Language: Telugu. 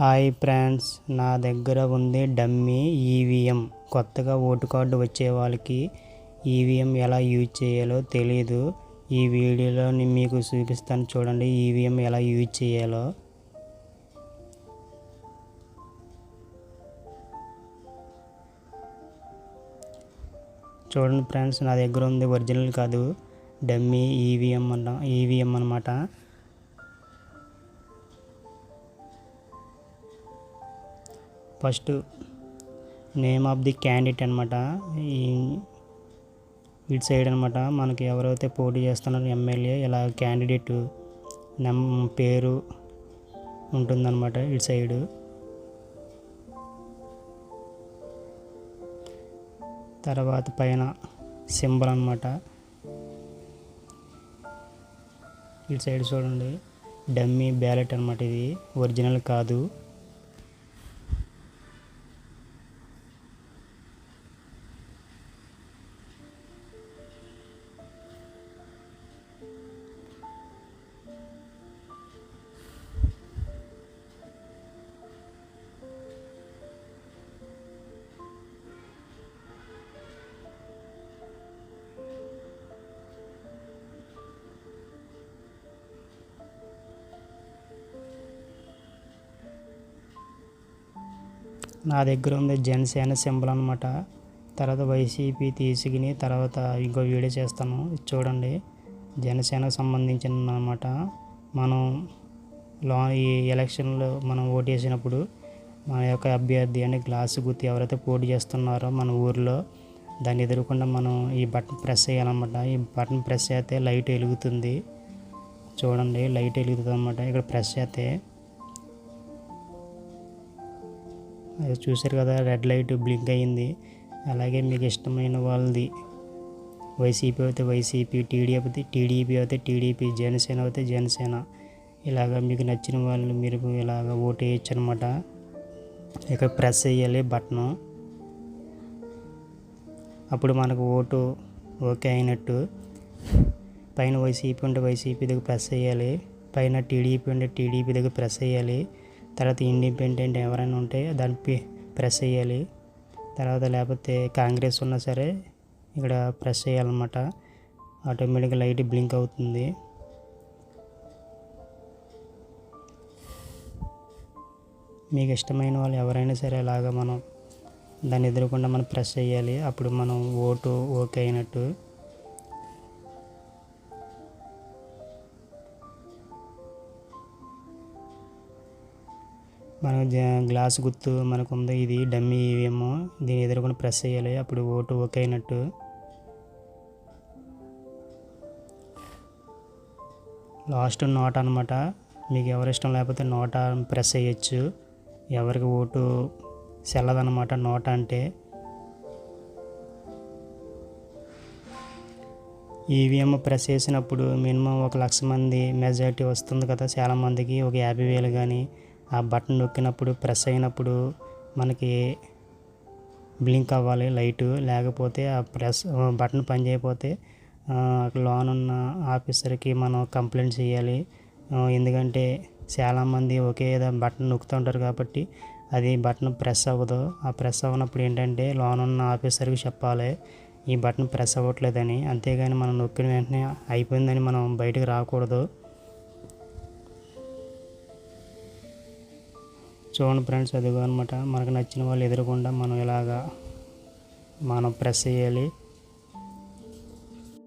హాయ్ ఫ్రెండ్స్ నా దగ్గర ఉంది డమ్మీ ఈవీఎం. కొత్తగా ఓటు కార్డు వచ్చే వాళ్ళకి ఈవీఎం ఎలా యూజ్ చేయాలో తెలియదు ఈ వీడియోలో నేను మీకు చూపిస్తాను చూడండి ఈవీఎం ఎలా యూజ్ చేయాలో. చూడండి ఫ్రెండ్స్ నా దగ్గర ఉంది ఒరిజినల్ కాదు డమ్మీ ఈవీఎం అన్న ఈవీఎం అనమాట first name of the candidate అనమాట ఈ ఇటు సైడ్ అనమాట మనకి ఎవరైతే పోటీ చేస్తున్నారో ఎమ్మెల్యే ఇలా క్యాండిడేట్ నెమ్ పేరు ఉంటుందన్నమాట ఇటు సైడు. తర్వాత పైన సింబల్ అనమాట ఇటు సైడ్ చూడండి. డమ్మీ బ్యాలెట్ అనమాట ఇది. ఒరిజినల్ కాదు. నా దగ్గర ఉంది జనసేన సింబల్ అనమాట తర్వాత వైసీపీ తీసుకుని తర్వాత ఇంకో వీడియో చేస్తాను. చూడండి. జనసేనకు సంబంధించిన అనమాట మనం లా ఈ ఎలక్షన్లో మనం ఓటు వేసినప్పుడు మన యొక్క అభ్యర్థి అని గ్లాసు గుర్తు ఎవరైతే పోటీ చేస్తున్నారో మన ఊర్లో దాన్ని ఎదురకుండా మనం ఈ బటన్ ప్రెస్ చేయాలన్నమాట. ఈ బటన్ ప్రెస్ చేస్తే లైట్ వెలుగుతుంది. చూడండి లైట్ వెలుగుతుంది అనమాట ఇక్కడ ప్రెస్ చేస్తే అది చూశారు కదా రెడ్ లైట్ బ్లింక్ అయ్యింది. అలాగే మీకు ఇష్టమైన వాళ్ళది వైసీపీ అయితే వైసీపీ టీడీపీ అయితే టీడీపీ అయితే టీడీపీ జనసేన అయితే జనసేన. ఇలాగ మీకు నచ్చిన వాళ్ళు మీరు ఇలాగ ఓటు వేయచ్చు అనమాట ఇక ప్రెస్ చేయాలి బటను. అప్పుడు మనకు ఓటు ఓకే అయినట్టు. పైన వైసీపీ ఉంటే వైసీపీ దగ్గర ప్రెస్ చేయాలి పైన టీడీపీ ఉంటే టీడీపీ దగ్గర ప్రెస్ చేయాలి తర్వాత ఇండిపెండెంట్ ఎవరైనా ఉంటే దాన్ని ప్రెస్ చేయాలి. తర్వాత లేకపోతే కాంగ్రెస్ ఉన్నా సరే ఇక్కడ ప్రెస్ చేయాలన్నమాట. ఆటోమేటిక్గా లైట్ బ్లింక్ అవుతుంది. మీకు ఇష్టమైన వాళ్ళు ఎవరైనా సరే అలాగా మనం దాన్ని ఎదురకుండా మనం ప్రెస్ చేయాలి. అప్పుడు మనం ఓటు ఓకే అయినట్టు. మనం గ్లాస్ గుర్తు మనకు ఉంది ఇది డమ్మీ ఈవీఎం దీని ఎదురుకుండా ప్రెస్ చేయాలి అప్పుడు ఓటు ఓకే అయినట్టు లాస్ట్ నోట్ అనమాట మీకు ఎవరి ఇష్టం లేకపోతే నోట ప్రెస్ చేయొచ్చు. ఎవరికి ఓటు చెల్లదనమాట నోట అంటే. ఈవీఎం ప్రెస్ చేసినప్పుడు మినిమం ఒక లక్ష మంది మెజారిటీ వస్తుంది కదా చాలామందికి ఒక యాభై వేలు కానీ ఆ బటన్ నొక్కినప్పుడు ప్రెస్ అయినప్పుడు మనకి బ్లింక్ అవ్వాలి లైటు. లేకపోతే ఆ ప్రెస్ బటన్ పని చేయకపోతే లోన్ ఉన్న ఆఫీసర్కి మనం కంప్లైంట్ చేయాలి ఎందుకంటే చాలామంది ఒకే బటన్ నొక్కుతుంటారు కాబట్టి అది బటన్ ప్రెస్ అవ్వదు. ఆ ప్రెస్ అవ్వనప్పుడు ఏంటంటే లోన్ ఉన్న ఆఫీసర్కి చెప్పాలి ఈ బటన్ ప్రెస్ అవ్వట్లేదని. అంతేగాని మనం నొక్కిన వెంటనే అయిపోయిందని మనం బయటకు రాకూడదు. చూడండి ఫ్రెండ్స్ అదిగో అనమాట మనకు నచ్చిన వాళ్ళు ఎదురకుండా మనం ఇలాగా మనం ప్రెస్ చేయాలి.